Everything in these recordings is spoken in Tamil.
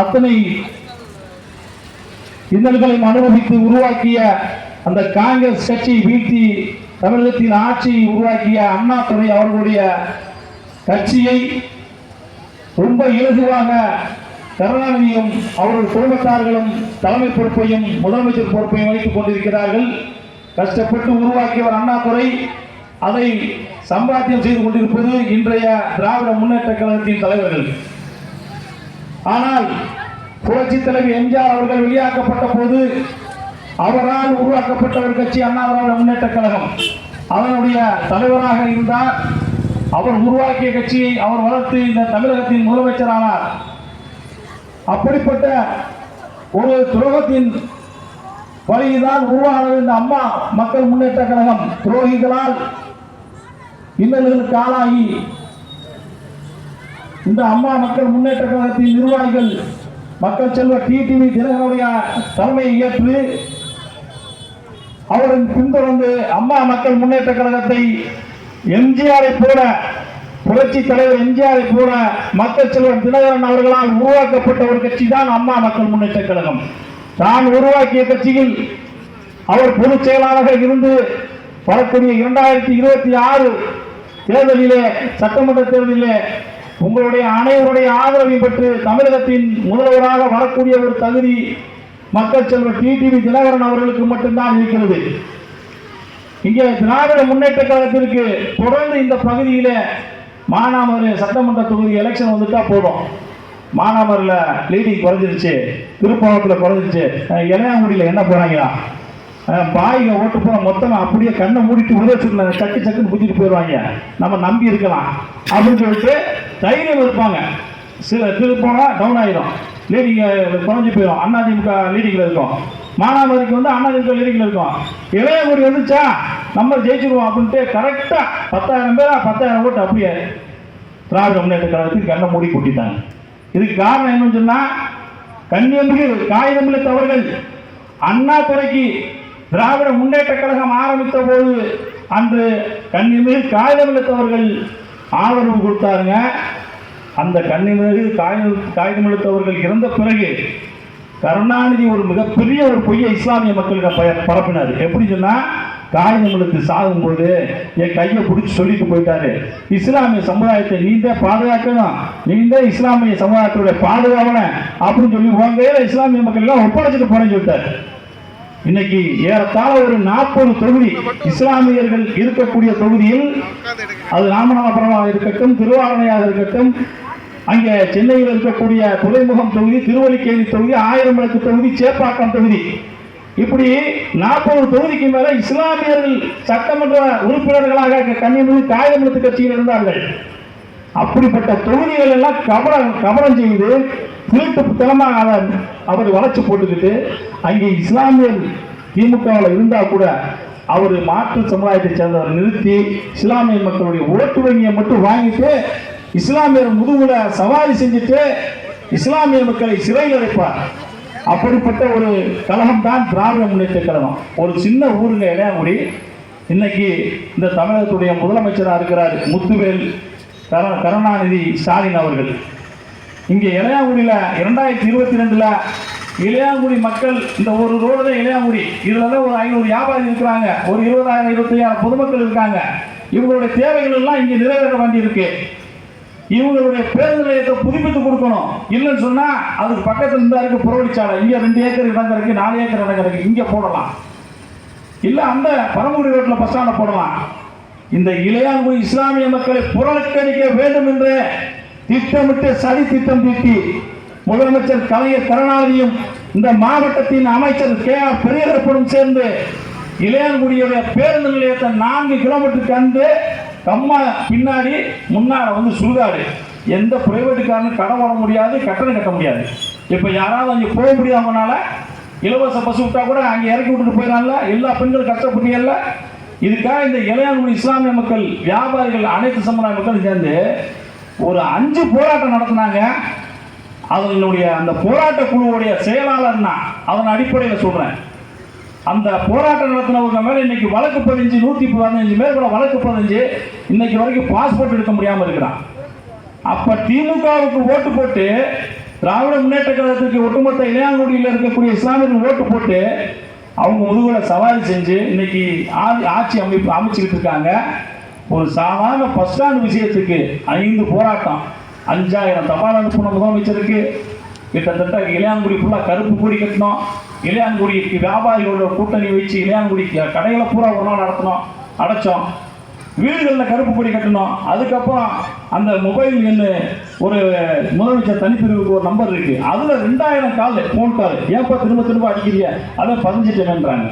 அத்தனை இன்னல்களையும் அனுபவித்து உருவாக்கிய அந்த காங்கிரஸ் கட்சி வீழ்த்தி தமிழகத்தின் ஆட்சியை உருவாக்கிய அண்ணாதுரை அவர்களுடைய கட்சியை ரொம்ப இலகுவாக கருணாநிதியும் அவர்கள் குடும்பத்தார்களும் தலைமை பொறுப்பையும் முதலமைச்சர் பொறுப்பையும் வைத்துக் கொண்டிருக்கிறார்கள். கஷ்டப்பட்டு உருவாக்கியவர் அண்ணாதுரை அதை சம்பாத்தியம் செய்து கொண்டிருப்பது இன்றைய திராவிட முன்னேற்ற கழகத்தின் தலைவர்கள். ஆனால் புரட்சி தலைவி எம்ஜிஆர் அவர்கள் வெளியாக்கப்பட்ட போது அவரால் உருவாக்கப்பட்ட ஒரு கட்சி அண்ணா திராவிட முன்னேற்ற கழகம். அதனுடைய தலைவராக இருந்தார். அவர் உருவாக்கிய கட்சியை அவர் வளர்த்து இந்த தமிழகத்தின் முதலமைச்சரானார். அப்படிப்பட்ட ஒரு துரோகத்தின் வழியில்தான் உருவானது இந்த அம்மா மக்கள் முன்னேற்ற கழகம். துரோகிகளால் இன்னல்களுக்கு ஆளாகி இந்த அம்மா மக்கள் முன்னேற்ற கழகத்தின் நிர்வாகிகள் மக்கள் செல்வ டிடிவி தினகரனுடைய தலைமையை ஏற்று அவரின் பின்தொடர்ந்து அம்மா மக்கள் முன்னேற்ற கழகத்தை எம்ஜிஆரை போல புரட்சி தலைவர் எம்ஜிஆரை போல மக்கள் செல்வன் தினகரன் அவர்களால் உருவாக்கப்பட்ட ஒரு கட்சி தான் அம்மா மக்கள் முன்னேற்ற கழகம். தான் உருவாக்கிய கட்சியில் அவர் பொதுச் செயலாளராக இருந்து வரக்கூடிய இரண்டாயிரத்தி இருபத்தி ஆறு தேர்தலிலே சட்டமன்ற தேர்தலிலே உங்களுடைய அனைவருடைய ஆதரவையும் பெற்று தமிழகத்தின் முதல்வராக வரக்கூடிய ஒரு தகுதி மக்கள் செல்வர் டிடிவி தினகரன் அவர்களுக்கு மட்டும்தான் இருக்கிறது. இங்கே திராவிட முன்னேற்ற கழகத்திற்கு தொடர்ந்து இந்த பகுதியில் மானாமதுரை சட்டமன்ற தொகுதி எலெக்ஷன் வந்துட்டா போதும். மானாமரில் லீடிங் குறைஞ்சிருச்சு திருப்பணத்தில் குறைஞ்சிருச்சு. இளையாங்குடியில் என்ன போகிறாங்களா அஹ் ஓட்டு போன மொத்தமாக அப்படியே கண்ணை மூடிட்டு உதவி சக்கு சக்குன்னு குத்திட்டு போயிடுவாங்க நம்ம நம்பி இருக்கலாம். அப்படின்னு சொல்லிட்டு தைரியம் இருப்பாங்க. சில திருப்பணம் டவுன் ஆகிடும் லீடிங் குறைஞ்சி போயிடும் அதிமுக லீடிங்கில் இருக்கும். மானாமதிக்கு வந்து அதிமுக லீடிங்கில் இருக்கும். இளையங்குடி வந்துச்சா? நம்ம ஜெயிச்சிருவோம் அப்படின்ட்டு கரெக்டாக பத்தாயிரம் பேரா பத்தாயிரம் ஓட்டு அப்படியே திராவிட முன்னேற்ற கழகத்துக்கு கண்ணை மூடி கூட்டிட்டாங்க. இதுக்கு காரணம் என்னன்னு சொன்னால் கன்னியமிகு காகிதமில்லை தவறுகள். அண்ணா துறைக்கு திராவிட முன்னேற்ற கழகம் ஆரம்பித்த போது அன்று கன்னியமிகு காகிதமில்லத்தவர்கள் ஆதரவு கொடுத்தாருங்க. அந்த கன்னிமிகு காகிதம் காகிதமில்லத்தவர்கள் இறந்த பிறகு கருணாநிதி ஒரு மிகப்பெரிய ஒரு பொய்யை இஸ்லாமிய மக்களுக்கு ப- பரப்பினார். எப்படி சொன்னா காகிதங்களுக்கு சாகும்போது என் கையை பிடிச்சி சொல்லிட்டு போயிட்டாரு. இஸ்லாமிய சமுதாயத்தை நீந்தே தான் பாதுகாக்கணும். நீந்தே இஸ்லாமிய சமுதாயத்துடைய பாதுகாவன அப்படின்னு சொல்லி உங்க இஸ்லாமிய மக்கள் எல்லாம் ஒப்படைச்சிட்டு போறேன்னு சொல்லிட்டாரு. இன்னைக்கு ஏறத்தாழ ஒரு நாற்பது தொகுதி இஸ்லாமியர்கள் இருக்கக்கூடிய தொகுதியில் அது ராமநாதபுரமாக இருக்கட்டும் திருவாரணையாக இருக்கட்டும் அங்கே சென்னையில் இருக்கக்கூடிய துறைமுகம் தொகுதி திருவல்லிக்கேணி தொகுதி ஆயிரம் விளக்கு தொகுதி சேப்பாக்கம் தொகுதி. இப்படி நாற்பது தொகுதிக்கு மேல இஸ்லாமியர்கள் சட்டமன்ற உறுப்பினர்களாக கன்னியமிகு காயமிழத்து கட்சியில் இருந்தார்கள். அப்படிப்பட்ட தொகுதிகள் எல்லாம் கபடம் கபடம் செய்து திருட்டு தனமாக அவர் வளர்ச்சி போட்டுக்கிட்டு அங்கே இஸ்லாமியர் திமுகவில் இருந்தால் கூட அவர் மாற்று சமுதாயத்தை சேர்ந்தவர் நிறுத்தி இஸ்லாமிய மக்களுடைய ஓட்டு வங்கியை மட்டும் வாங்கிட்டு இஸ்லாமியர் முதுகுல சவாரி செஞ்சுட்டு இஸ்லாமிய மக்களை சிறையில் அடைப்பார். அப்படிப்பட்ட ஒரு கழகம் தான் திராவிட முன்னேற்ற கழகம். ஒரு சின்ன ஊருங்க இளையாங்குடி. இன்னைக்கு இந்த தமிழகத்துடைய முதலமைச்சராக இருக்கிறார் முத்துவேல் கர கருணாநிதி ஸ்டாலின் அவர்கள். இங்கே இளையாங்குடியில் இரண்டாயிரத்தி இருபத்தி ரெண்டில் இளையாங்குடி மக்கள் இந்த ஒரு ரோடு தான் இளையாங்குடி. இதில் தான் ஒரு ஐநூறு வியாபாரி இருக்கிறாங்க. ஒரு இருபதாயிரம் இருபத்தையாயிரம் பொதுமக்கள் இருக்காங்க. இவங்களுடைய தேவைகள் எல்லாம் இங்கே நிறைவேற வேண்டியிருக்கு. இவங்களுடைய பேருந்து நிலையத்தை புதுப்பித்து கொடுக்கணும். இல்லைன்னு சொன்னால் அதுக்கு பக்கத்தில் இருந்தா இருக்கு புறவழிச்சாலை. இங்கே ரெண்டு ஏக்கர் இடம் கிடக்கு நாலு ஏக்கர் இடம் கிடக்கு இங்கே போடலாம். இல்லை அந்த பரமக்குடி ரோட்டில் பஸ் ஸ்டாண்டை போடலாம். இந்த இளையாங்குடி இஸ்லாமிய மக்களை புறக்கணிக்க வேண்டும் என்று திட்டமிட்டு சதி திட்டம் தீட்டி முதலமைச்சர் கலைஞர் கருணாநிதியும் இந்த மாவட்டத்தின் அமைச்சர் கே ஆர் பெரியகரப்படும் சேர்ந்து இளையான்குடியுடைய பேருந்து நிலையத்தை நான்கு கிலோமீட்டருக்கு வந்து கம்மா பின்னாடி முன்னால் வந்து சுடுகாடு. எந்த பிரைவேட்டுக்காரனும் கடன் வர முடியாது கட்டணம் கட்ட முடியாது. இப்போ யாராவது அங்கே போக முடியாமனால இலவச பஸ் விட்டா கூட அங்கே இறக்கி விட்டுட்டு போயிடலாம்ல எல்லா பெண்களும் கஷ்டப்பட்டீங்கல்ல இதுக்காக இந்த இளையான்குடி இஸ்லாமிய மக்கள் வியாபாரிகள் அனைத்து சமுதாய மக்களும் சேர்ந்து ஒரு அஞ்சு போராட்டம் நடத்தினாங்க. அதனுடைய அந்த போராட்ட குழுவுடைய செயலாளர் நான் அதன் அடிப்படையில் சொல்கிறேன் அந்த போராட்டம் நடத்தினவங்க மேலே இன்னைக்கு வழக்கு பதிஞ்சு நூற்றி பதினஞ்சு பேர் கூட வழக்கு பதிஞ்சு இன்னைக்கு வரைக்கும் பாஸ்போர்ட் எடுக்க முடியாமல் இருக்கிறான். அப்போ திமுகவுக்கு ஓட்டு போட்டு திராவிட முன்னேற்ற கழகத்துக்கு ஒட்டுமொத்த இளையாங்குடியில் இருக்கக்கூடிய இஸ்லாமியர்கள் ஓட்டு போட்டு அவங்க முதுகுல சவாரி செஞ்சு இன்னைக்கு ஆட்சி அமைப்பு அமைச்சுக்கிட்டு இருக்காங்க. ஒரு சாதாரண பஸ் ஸ்டாண்ட் விஷயத்துக்கு ஐந்து போராட்டம் அஞ்சாயிரம் தபால் அனுப்பின முதலமைச்சருக்கு. கிட்டத்தட்ட இளையான்குடி ஃபுல்லாக கருப்பு கொடி கட்டினோம். இளையாங்குடிக்கு வியாபாரிகளோட கூட்டணி வச்சு இளையாங்குடிக்கு கடைகளை பூரா ஒரு நாள் நடத்தினோம் அடைச்சோம். வீடுகளில் கருப்பு கொடி கட்டணும் அதுக்கப்புறம் அந்த மொபைல் எண்ணு ஒரு முதலமைச்சர் தனிப்பிரிவுக்கு ஒரு நம்பர் இருக்கு. அதில் ரெண்டாயிரம் கால் ஃபோன் கால் ஏன்ப்பா திரும்ப திரும்ப அடிக்கிறீங்க அதை பதிஞ்சிட்டேன்ன்றாங்க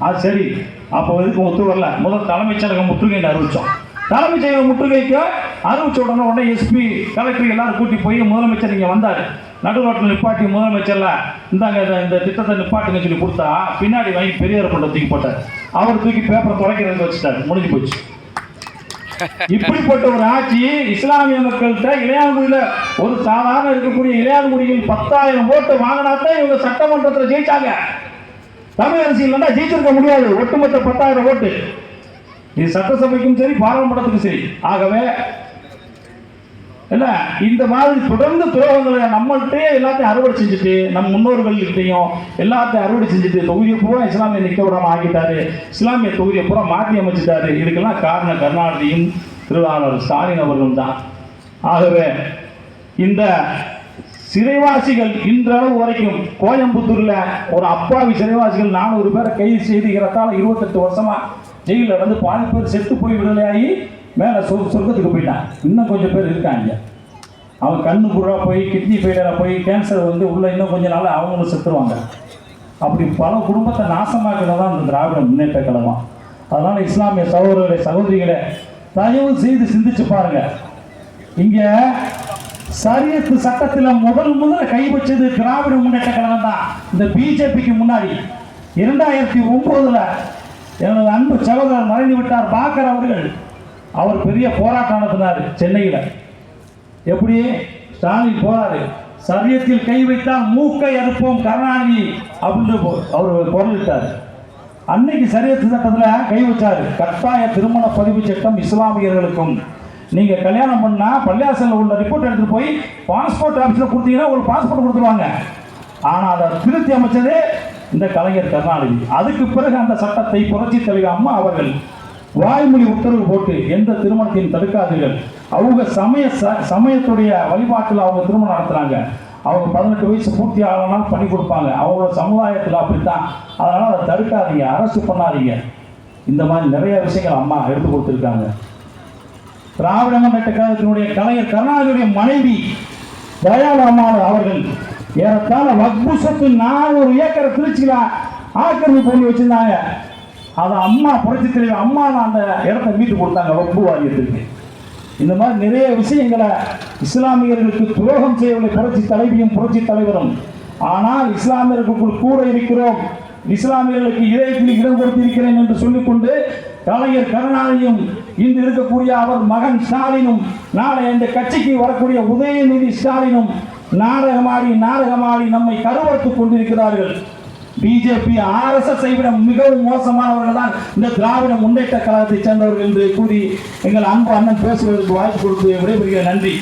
அது சரி. அப்போ இதுக்கு ஒத்து வரல. முதல் தலைமைச் செயலகம் முற்றுகை அறிவிச்சோம். தலைமைச் செயலகம் முற்றுகைக்கு அறிவிச்ச உடனே உடனே எஸ்பி கலெக்டர் எல்லாரும் கூட்டி போய் முதலமைச்சர் இங்கே வந்தார். நடுரோட்டில் நிப்பாட்டி முதலமைச்சர்ல இந்தாங்க இந்த திட்டத்தை நிப்பாட்டுங்க சொல்லி கொடுத்தா பின்னாடி வாங்கி பெரியார் பண்ட தூக்கி போட்டார். அவர் தூக்கி பேப்பரை துடைக்கிறதுக்கு வச்சுட்டார். முடிஞ்சு போச்சு. இப்படிப்பட்ட ஒரு ஆட்சி இஸ்லாமிய மக்கள்கிட்ட இளையான்குடியில ஒரு சாதாரண இருக்கக்கூடிய இளையான்குடியில் பத்தாயிரம் ஓட்டு வாங்கினாத்தான் இவங்க சட்டமன்றத்தில் ஜெயிச்சாங்க. தமிழ் அரசியல் ஜெயிச்சிருக்க முடியாது. ஒட்டுமொத்த பத்தாயிரம் ஓட்டு. இது சட்டசபைக்கும் சரி பாராளுமன்றத்துக்கும் சரி. ஆகவே இல்ல இந்த மாதிரி தொடர்ந்து துரோகங்களை நம்மள்கிட்டயே எல்லாத்தையும் அறுவடை செஞ்சுட்டு நம் முன்னோர்கள்கிட்டையும் எல்லாத்தையும் அறுவடை செஞ்சுட்டு தொகுதியை பூரா இஸ்லாமிய நிக்க விடாம ஆக்கிட்டாரு. இஸ்லாமிய தொகுதியை பூரா மாற்றி அமைச்சிட்டாரு. இதுக்கெல்லாம் காரணம் கருணாநிதியும் திருவாளர் ஸ்டாலின் அவர்களும் தான் ஆகவே இந்த சிறைவாசிகள் இன்றளவு வரைக்கும் கோயம்புத்தூர்ல ஒரு அப்பாவி சிறைவாசிகள் நானூறு பேரை கைது செய்து இறத்தால இருபத்தெட்டு வருஷமா ஜெயிலில் இருந்து பாதி பேர் செத்து போய் விடுதலையாகி மேலே சொர் சொர்க்கத்துக்கு போயிட்டான் இன்னும் கொஞ்சம் பேர் இருக்காங்க. அவன் கண்ணு புறா போய் கிட்னி ஃபெயிலியராக போய் கேன்சர் வந்து உள்ள இன்னும் கொஞ்ச நாள் அவங்களும் செத்துருவாங்க. அப்படி பல குடும்பத்தை நாசமாக்குறது தான் இந்த திராவிட முன்னேற்ற கழகம். அதனால இஸ்லாமிய சகோதரர்களை சகோதரிகளை தயவு செய்து சிந்திச்சு பாருங்க. இங்கே சரியத்து சட்டத்தில் முதல் முதல்ல கை வச்சது திராவிட முன்னேற்ற கழகம் தான் இந்த பிஜேபிக்கு முன்னாடி. இரண்டாயிரத்தி ஒன்பதுல எனது அன்பு சகோதரர் மறைந்து விட்டார் பாக்கர் அவர்கள். அவர் பெரிய போராட்டம் நடத்தினார் சென்னையில். எப்படி? ஸ்டாலின் போறாரு. சரியத்தில் கை வைத்தால் மூக்கை அறுப்போம் கருணாநிதி அப்படின்னு அவர் அவர் குரலிட்டார். அன்னைக்கு சரியத்து சட்டத்தில் கை வச்சார். கட்டாய திருமண பதிவு சட்டம் இஸ்லாமியர்களுக்கும். நீங்க கல்யாணம் பண்ணா பள்ளியாசல உள்ள ரிப்போர்ட் எடுத்துட்டு போய் பாஸ்போர்ட் ஆஃபீஸில் கொடுத்தீங்கன்னா ஒரு பாஸ்போர்ட் கொடுத்துருவாங்க. ஆனால் அதை திருத்தி அமைச்சதே இந்த கலைஞர் கருணாநிதி. அதுக்கு பிறகு அந்த சட்டத்தை புரட்சி தலைவர் அம்மா அவர்கள் வாய்மொழி உத்தரவு போட்டு எந்த திருமணத்தையும் தடுக்காதீர்கள். அவங்க சமய ச- சமயத்துடைய வழிபாட்டில் அவங்க திருமணம் நடத்துறாங்க. அவங்க பதினெட்டு வயசு பூர்த்தி ஆகலாம் பண்ணி கொடுப்பாங்க. அவங்களோட சமுதாயத்தில் அப்படித்தான். அதனால அதை தடுக்காதீங்க அரசு பண்ணாதீங்க. இந்த மாதிரி நிறைய விஷயங்கள் அம்மா எடுத்து கொடுத்துருக்காங்க. திராவிட முன்னேற்ற கழகத்தினுடைய கலைஞர் கருணாநிதியுடைய மனைவி தயாளு அம்மாள் அவர்கள் ஏறத்தாழ வக்பு சொத்து நானூறு ஏக்கரை திருச்சியில் ஆக்கிரமிப்பு பண்ணி வச்சிருந்தாங்க. அதை அம்மா புரட்சி தலைவர் அம்மா அந்த இடத்த மீட்டு கொடுத்தாங்க வக்பு வாரியத்துக்கு இந்த மாதிரி நிறைய விஷயங்களை இஸ்லாமியர்களுக்கு துரோகம் செய்யவில்லை புரட்சி தலைவியும் புரட்சி தலைவரும். ஆனால் இஸ்லாமியர்களுக்குள் கூட இருக்கிறோம். இஸ்லாமியர்களுக்கு இதயத்தில் இடம் கொடுத்திருக்கிறேன் என்று சொல்லிக்கொண்டு கலைஞர் கருணாநிதியும் இன்று இருக்கக்கூடிய அவர் மகன் ஸ்டாலினும் நாளை இந்த கட்சிக்கு வரக்கூடிய உதயநிதி ஸ்டாலினும் நாடகமாடி நாடகமாடி நம்மை கருவறுத்துக் கொண்டிருக்கிறார்கள். பிஜேபி ஆர்எஸ்எஸ் விட மிகவும் மோசமானவர்கள் தான் இந்த திராவிட முன்னேற்ற கழகத்தை சேர்ந்தவர்கள் என்று கூறி எங்கள் அன்பு அண்ணன் பேசுவதற்கு வாய்ப்பு கொடுத்து விடைபெறுகிற நன்றி.